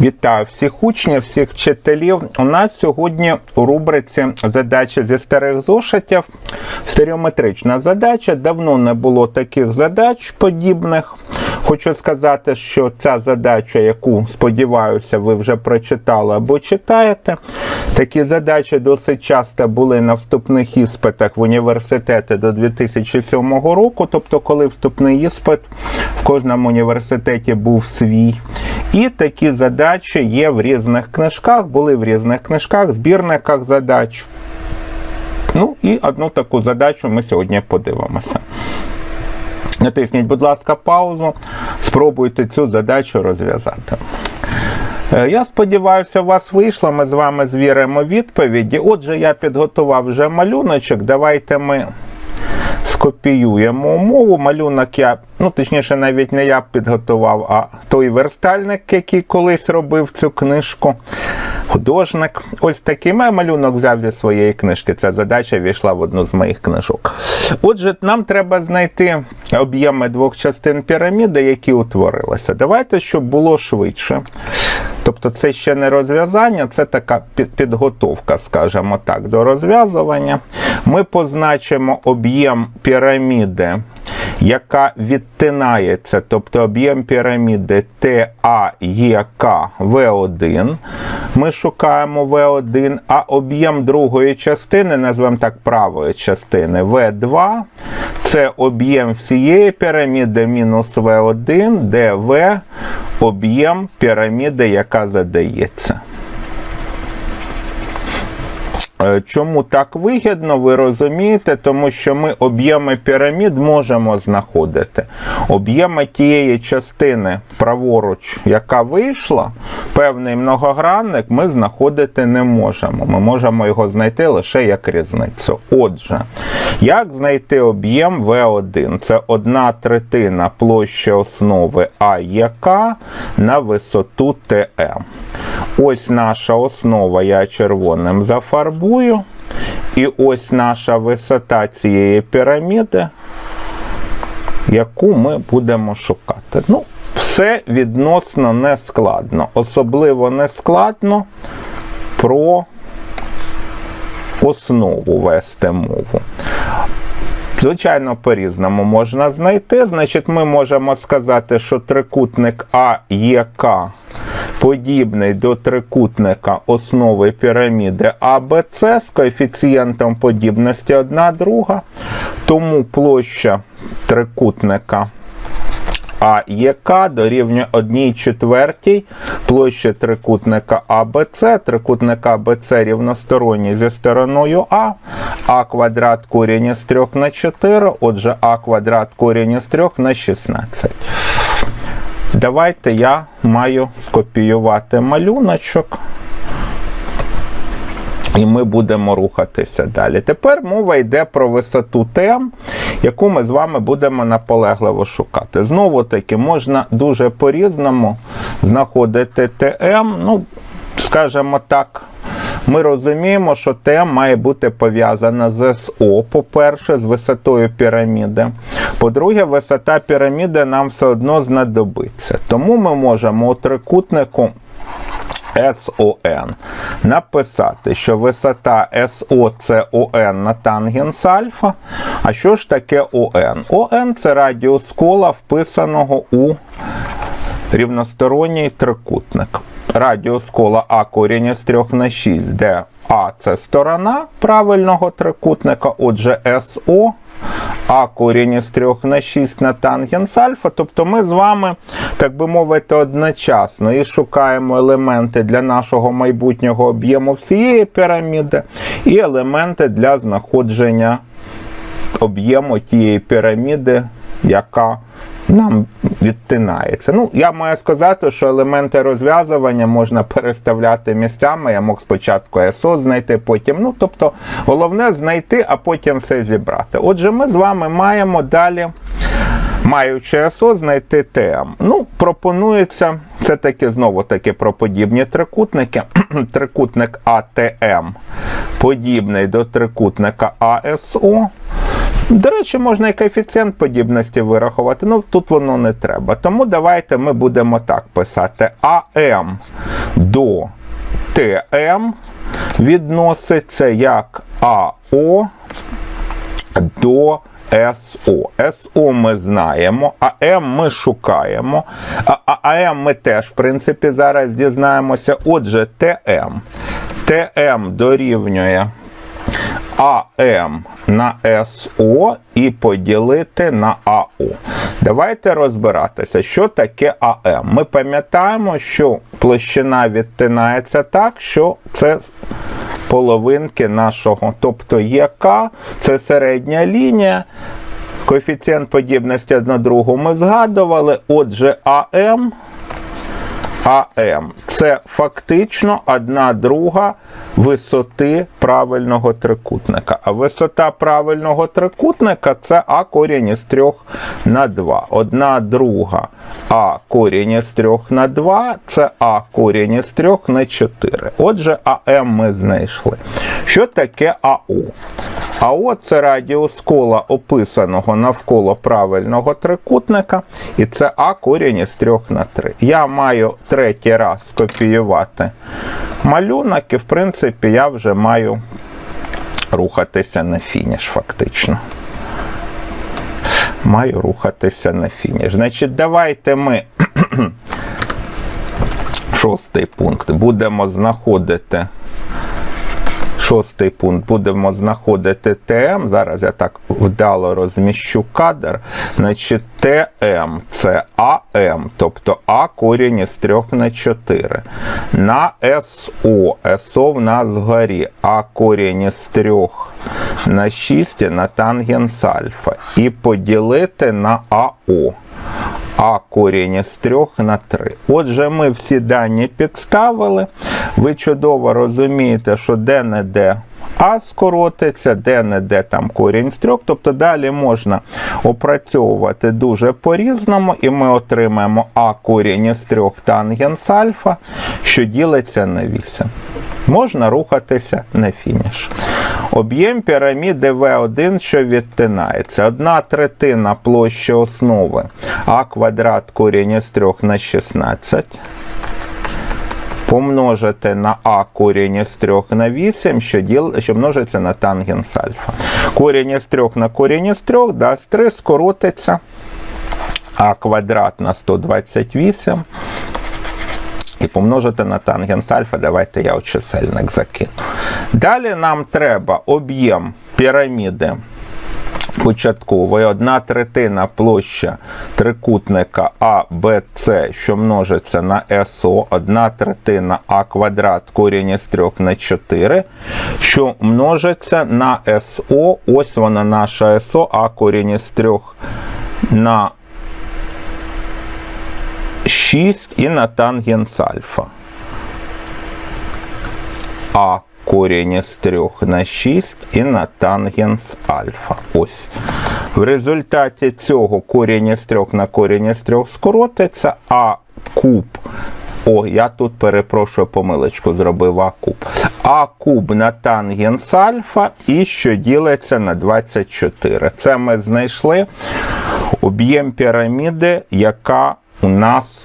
Вітаю всіх учнів, всіх вчителів. У нас сьогодні у рубриці задачі зі старих зошитів. Стереометрична задача. Давно не було таких задач подібних. Хочу сказати, що ця задача, яку сподіваюся, ви вже прочитали або читаєте. Такі задачі досить часто були на вступних іспитах в університети до 2007 року. Тобто, коли вступний іспит в кожному університеті був свій. І такі задачі є в різних книжках, були в різних книжках, збірниках задач. Ну і одну таку задачу ми сьогодні подивимося. Натисніть, будь ласка, паузу, спробуйте цю задачу розв'язати. Е, Я сподіваюся, у вас вийшло. Ми з вами звіримо відповіді. Отже, я підготував вже малюночок. Давайте ми скопіюємо умову. Малюнок я, ну точніше, навіть не я підготував, а той верстальник, який колись робив цю книжку. Художник. Ось такий мій малюнок взяв зі своєї книжки. Ця задача війшла в одну з моїх книжок. Отже, нам треба знайти об'єми двох частин піраміди, які утворилися. Давайте, щоб було швидше. Тобто це ще не розв'язання, це така під- підготовка, скажімо так, до розв'язування. Ми позначимо об'єм піраміди, яка відтинається, тобто об'єм піраміди ТАЄК В1. Ми шукаємо В1, а об'єм другої частини, назвемо так правої частини, В2. Це об'єм всієї піраміди мінус В1, де В об'єм піраміди, яка задається. Е, Чому так вигідно, ви розумієте, тому що ми об'єми пірамід можемо знаходити. Об'єми тієї частини праворуч, яка вийшла, певний многогранник ми знаходити не можемо. Ми можемо його знайти лише як різницю. Отже, як знайти об'єм В1? Це одна третина площі основи АЄК на висоту ТМ. Ось наша основа, я червоним зафарбую. І ось наша висота цієї піраміди, яку ми будемо шукати. Ну, все відносно не складно. Особливо не складно про основу вести мову. Звичайно, по-різному можна знайти. Значить, ми можемо сказати, що трикутник АЄК подібний до трикутника основи піраміди АБЦ з коефіцієнтом подібності 1 друга. Тому площа трикутника АЄК дорівнює 1 четвертій площі трикутника АБЦ. Трикутник АБЦ рівносторонній зі стороною А. А квадрат корінь із 3 на 4. Отже, А квадрат корінь із 3 на 16. Давайте я маю скопіювати малюночок. І ми будемо рухатися далі. Тепер мова йде про висоту тем, яку ми з вами будемо наполегливо шукати. Знову таки, можна дуже по-різному знаходити ТМ. Ну, скажімо так, ми розуміємо, що ТМ має бути пов'язана з СО, по-перше, з висотою піраміди. По-друге, висота піраміди нам все одно знадобиться. Тому ми можемо у трикутнику СОН написати, що висота СО це ОН на тангенс альфа. А що ж таке ОН? ОН це радіус кола, вписаного у рівносторонній трикутник. Радіус кола А корінь із 3 на 6, де А це сторона правильного трикутника, отже, СО. А корінь із 3 на 6 на тангенс альфа. Тобто ми з вами, так би мовити, одночасно і шукаємо елементи для нашого майбутнього об'єму всієї піраміди, і елементи для знаходження об'єму тієї піраміди, яка нам відтинається. Ну, я маю сказати, що елементи розв'язування можна переставляти місцями. Я мог спочатку СО знайти, потім. Ну, тобто, головне знайти, а потім все зібрати. Отже, ми з вами маємо далі. Маючи СО, знайти ТМ. Ну, пропонується, це таки знову таки про подібні трикутники. Трикутник АТМ подібний до трикутника АСО. До речі, можна і коефіцієнт подібності вирахувати, ну тут воно не треба. Тому давайте ми будемо так писати. АМ до ТМ відноситься як АО до СО. СО ми знаємо, а М ми шукаємо. А, а, а ми теж, в принципі, зараз дізнаємося. Отже, ТМ. ТМ дорівнює АМ на СО і поділити на АО. Давайте розбиратися, що таке АМ. Ми пам'ятаємо, що площина відтинається так, що це половинки нашого. Тобто ЄК це середня лінія. Коефіцієнт подібності одна другу ми згадували. Отже, АМ АМ це фактично одна друга висоти правильного трикутника. А висота правильного трикутника це А корінь із 3 на 2. Одна друга А корінь із 3 на 2 це А корінь із 3 на 4. Отже, АМ ми знайшли. Що таке АО? АО це радіус кола описаного навколо правильного трикутника, і це А корінь із 3 на 3. Я маю третій раз скопіювати малюнок, і в принципі я вже маю рухатися на фініш, фактично. Маю рухатися на фініш. Значить, давайте ми шостий пункт будемо знаходити. Шостий пункт будемо знаходити ТМ. Зараз я так вдало розміщу кадр. Значить, ТМ це АМ, тобто А корінь із 3 на 4. На СО. СО в нас вгорі. А корінь із 3 на 6 на тангенс альфа. І поділити на АО. А корінь із 3 на 3. Отже, ми всі дані підставили. Ви чудово розумієте, що де-не-де А скоротиться, де-не-де там корінь з 3. Тобто далі можна опрацьовувати дуже по-різному, і ми отримаємо А корінь із 3 тангенс альфа, що ділиться на 8. Можна рухатися на фініш. Об'єм піраміди В1, що відтинається. Одна третина площі основи А квадрат корінь із 3 на 16. Помножити на А корінь із 3 на 8, що, діл, що множиться на тангенс альфа. Корінь із 3 на корінь із 3 дасть 3, скоротиться. А квадрат на 128. І помножити на тангенс альфа, давайте я чисельник закину. Далі нам треба об'єм піраміди початкової, одна третина площа трикутника АБЦ, що множиться на СО, одна третина А квадрат корінь із 3 на 4, що множиться на СО, ось вона наша СО, А корінь із 3 на 6 і на тангенс альфа. А корінь із 3 на 6 і на тангенс альфа. Ось. В результаті цього корінь із 3 на корінь із 3 скоротиться, а куб. О, я тут перепрошую помилочку, зробив А куб. А куб на тангенс альфа і що ділиться на 24. Це ми знайшли об'єм піраміди, яка у нас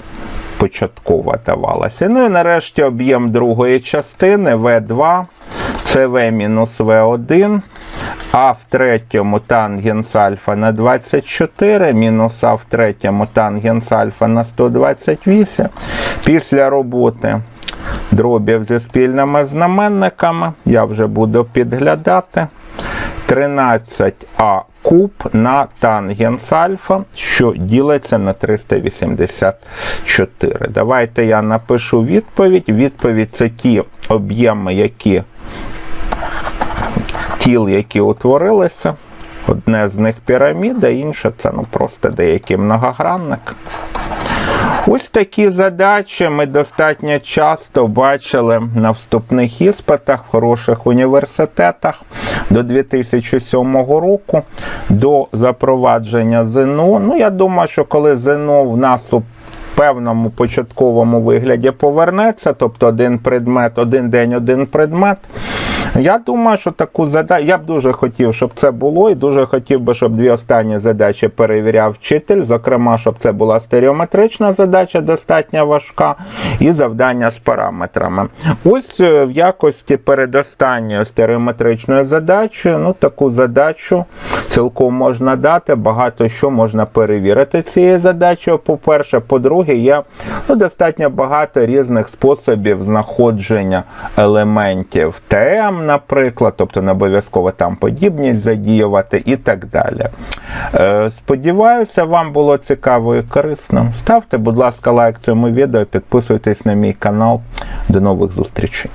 початково давалася. Ну і нарешті об'єм другої частини В2, це В мінус В1, а в третьому тангенс альфа на 24, мінус А в третьому тангенс альфа на 128. Після роботи дробів зі спільними знаменниками я вже буду підглядати. 13а куб на тангенс альфа, що ділиться на 384. Давайте я напишу відповідь. Відповідь це ті об'єми, які тіл, які утворилися. Одне з них піраміда, інше це ну, просто деякий многогранник. Ось такі задачі ми достатньо часто бачили на вступних іспитах в хороших університетах до 2007 року, до запровадження ЗНО. Ну, я думаю, що коли ЗНО в нас у певному початковому вигляді повернеться, тобто один предмет, один день, один предмет. Я думаю, що таку задачу. Я б дуже хотів, щоб це було, і дуже хотів би, щоб дві останні задачі перевіряв вчитель. Зокрема, щоб це була стереометрична задача, достатньо важка, і завдання з параметрами. Ось е, в якості передостанньої стереометричної задачі, ну таку задачу цілком можна дати. Багато що можна перевірити цією задачею. По-перше, по-друге, є ну, достатньо багато різних способів знаходження елементів тем, наприклад, тобто не обов'язково там подібність задіювати і так далі. Е, Сподіваюся, вам було цікаво і корисно. Ставте, будь ласка, лайк цьому відео, підписуйтесь на мій канал. До нових зустрічей.